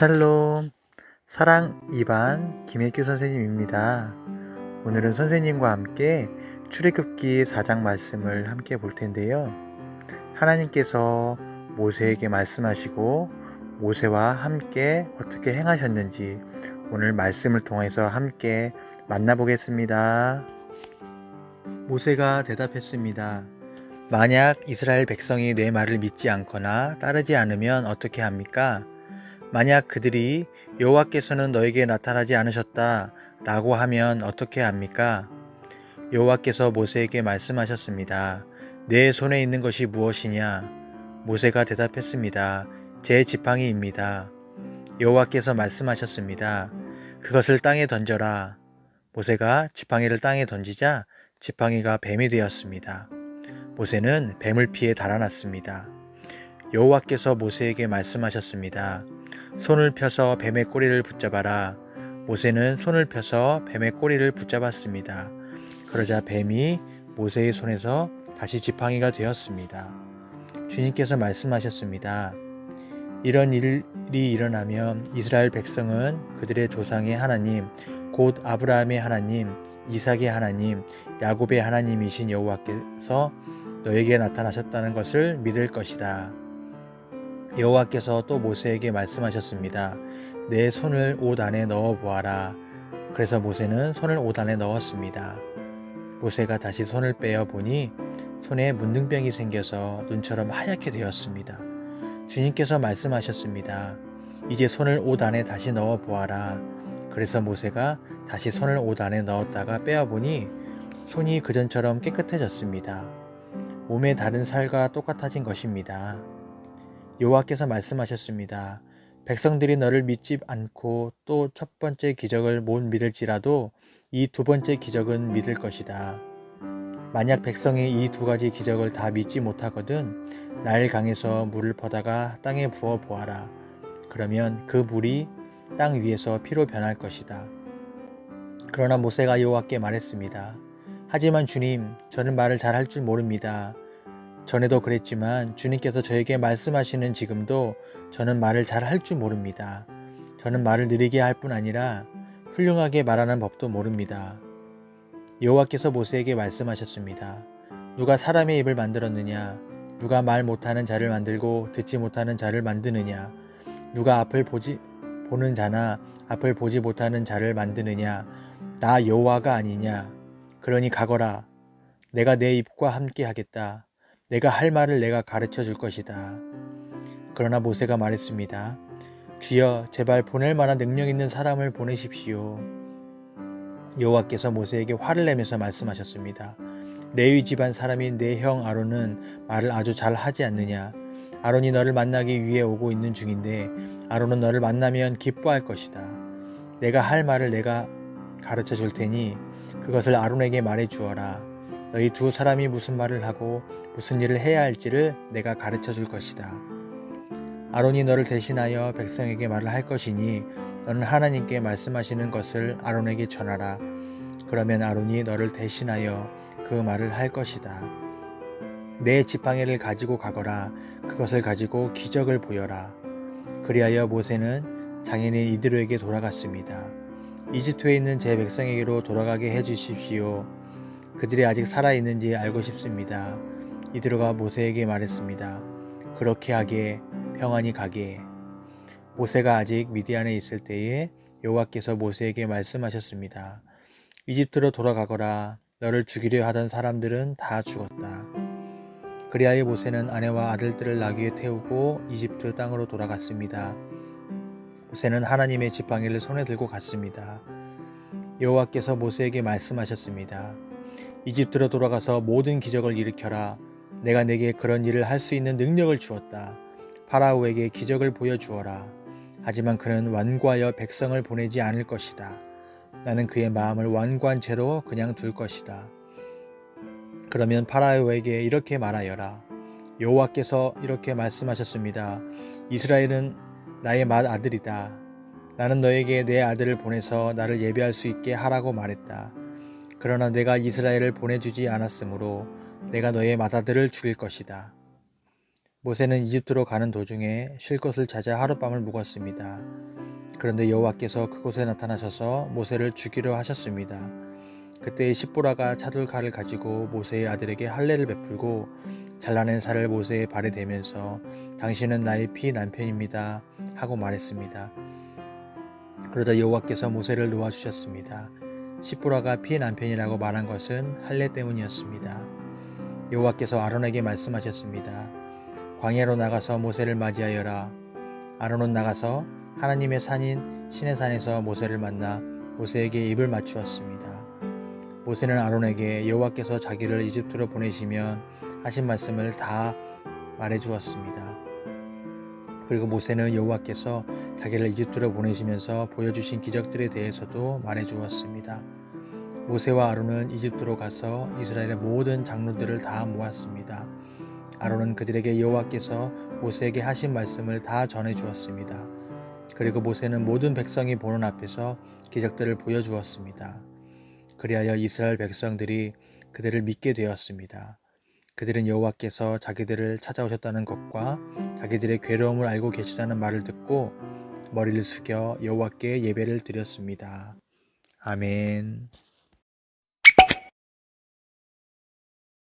샬롬 사랑 2반 김혜규 선생님입니다. 오늘은 선생님과 함께 출애굽기 4장 말씀을 함께 볼 텐데요. 하나님께서 모세에게 말씀하시고 모세와 함께 어떻게 행하셨는지 오늘 말씀을 통해서 함께 만나보겠습니다. 모세가 대답했습니다. 만약 이스라엘 백성이 내 말을 믿지 않거나 따르지 않으면 어떻게 합니까? 만약 그들이 여호와께서는 너에게 나타나지 않으셨다 라고 하면 어떻게 합니까? 여호와께서 모세에게 말씀하셨습니다. 내 손에 있는 것이 무엇이냐? 모세가 대답했습니다. 제 지팡이입니다. 여호와께서 말씀하셨습니다. 그것을 땅에 던져라. 모세가 지팡이를 땅에 던지자 지팡이가 뱀이 되었습니다. 모세는 뱀을 피해 달아났습니다. 여호와께서 모세에게 말씀하셨습니다. 손을 펴서 뱀의 꼬리를 붙잡아라. 모세는 손을 펴서 뱀의 꼬리를 붙잡았습니다. 그러자 뱀이 모세의 손에서 다시 지팡이가 되었습니다. 주님께서 말씀하셨습니다. 이런 일이 일어나면 이스라엘 백성은 그들의 조상의 하나님, 곧 아브라함의 하나님, 이삭의 하나님, 야곱의 하나님이신 여호와께서 너에게 나타나셨다는 것을 믿을 것이다. 여호와께서 또 모세에게 말씀하셨습니다. 내 손을 옷 안에 넣어 보아라. 그래서 모세는 손을 옷 안에 넣었습니다. 모세가 다시 손을 빼어 보니 손에 문둥병이 생겨서 눈처럼 하얗게 되었습니다. 주님께서 말씀하셨습니다. 이제 손을 옷 안에 다시 넣어 보아라. 그래서 모세가 다시 손을 옷 안에 넣었다가 빼어 보니 손이 그전처럼 깨끗해졌습니다. 몸의 다른 살과 똑같아진 것입니다. 여호와께서 말씀하셨습니다. 백성들이 너를 믿지 않고 또 첫 번째 기적을 못 믿을지라도 이 두 번째 기적은 믿을 것이다. 만약 백성이 이 두 가지 기적을 다 믿지 못하거든 나일 강에서 물을 퍼다가 땅에 부어 보아라. 그러면 그 물이 땅 위에서 피로 변할 것이다. 그러나 모세가 여호와께 말했습니다. 하지만 주님, 저는 말을 잘 할 줄 모릅니다. 전에도 그랬지만 주님께서 저에게 말씀하시는 지금도 저는 말을 잘 할 줄 모릅니다. 저는 말을 느리게 할 뿐 아니라 훌륭하게 말하는 법도 모릅니다. 여호와께서 모세에게 말씀하셨습니다. 누가 사람의 입을 만들었느냐? 누가 말 못하는 자를 만들고 듣지 못하는 자를 만드느냐? 누가 앞을 보지 보는 자나 앞을 보지 못하는 자를 만드느냐? 나 여호와가 아니냐? 그러니 가거라. 내가 내 입과 함께 하겠다. 내가 할 말을 내가 가르쳐 줄 것이다. 그러나 모세가 말했습니다. 주여 제발 보낼 만한 능력 있는 사람을 보내십시오. 여호와께서 모세에게 화를 내면서 말씀하셨습니다. 레위 집안 사람인 내 형 아론은 말을 아주 잘 하지 않느냐? 아론이 너를 만나기 위해 오고 있는 중인데 아론은 너를 만나면 기뻐할 것이다. 내가 할 말을 내가 가르쳐 줄 테니 그것을 아론에게 말해 주어라. 너희 두 사람이 무슨 말을 하고 무슨 일을 해야 할지를 내가 가르쳐 줄 것이다. 아론이 너를 대신하여 백성에게 말을 할 것이니 너는 하나님께 말씀하시는 것을 아론에게 전하라. 그러면 아론이 너를 대신하여 그 말을 할 것이다. 내 지팡이를 가지고 가거라. 그것을 가지고 기적을 보여라. 그리하여 모세는 장인인 이드로에게 돌아갔습니다. 이집트에 있는 제 백성에게로 돌아가게 해 주십시오. 그들이 아직 살아있는지 알고 싶습니다. 이드로가 모세에게 말했습니다. 그렇게 하게 평안히 가게. 모세가 아직 미디안에 있을 때에 여호와께서 모세에게 말씀하셨습니다. 이집트로 돌아가거라. 너를 죽이려 하던 사람들은 다 죽었다. 그리하여 모세는 아내와 아들들을 나귀에 태우고 이집트 땅으로 돌아갔습니다. 모세는 하나님의 지팡이를 손에 들고 갔습니다. 여호와께서 모세에게 말씀하셨습니다. 이집트로 돌아가서 모든 기적을 일으켜라. 내가 내게 그런 일을 할 수 있는 능력을 주었다. 파라오에게 기적을 보여주어라. 하지만 그는 완고하여 백성을 보내지 않을 것이다. 나는 그의 마음을 완고한 채로 그냥 둘 것이다. 그러면 파라오에게 이렇게 말하여라. 여호와께서 이렇게 말씀하셨습니다. 이스라엘은 나의 맏 아들이다. 나는 너에게 내 아들을 보내서 나를 예배할 수 있게 하라고 말했다. 그러나 내가 이스라엘을 보내주지 않았으므로 내가 너의 맏아들을 죽일 것이다. 모세는 이집트로 가는 도중에 쉴 곳을 찾아 하룻밤을 묵었습니다. 그런데 여호와께서 그곳에 나타나셔서 모세를 죽이려 하셨습니다. 그때 십보라가 차돌칼을 가지고 모세의 아들에게 할례를 베풀고 잘라낸 살을 모세의 발에 대면서 당신은 나의 피 남편입니다 하고 말했습니다. 그러자 여호와께서 모세를 놓아 주셨습니다. 십보라가 피 남편이라고 말한 것은 할례 때문이었습니다. 여호와께서 아론에게 말씀하셨습니다. 광야로 나가서 모세를 맞이하여라. 아론은 나가서 하나님의 산인 시내산에서 모세를 만나 모세에게 입을 맞추었습니다. 모세는 아론에게 여호와께서 자기를 이집트로 보내시면 하신 말씀을 다 말해 주었습니다. 그리고 모세는 여호와께서 자기를 이집트로 보내시면서 보여주신 기적들에 대해서도 말해 주었습니다. 모세와 아론은 이집트로 가서 이스라엘의 모든 장로들을 다 모았습니다. 아론은 그들에게 여호와께서 모세에게 하신 말씀을 다 전해 주었습니다. 그리고 모세는 모든 백성이 보는 앞에서 기적들을 보여주었습니다. 그리하여 이스라엘 백성들이 그들을 믿게 되었습니다. 그들은 여호와께서 자기들을 찾아오셨다는 것과 자기들의 괴로움을 알고 계시다는 말을 듣고 머리를 숙여 여호와께 예배를 드렸습니다. 아멘.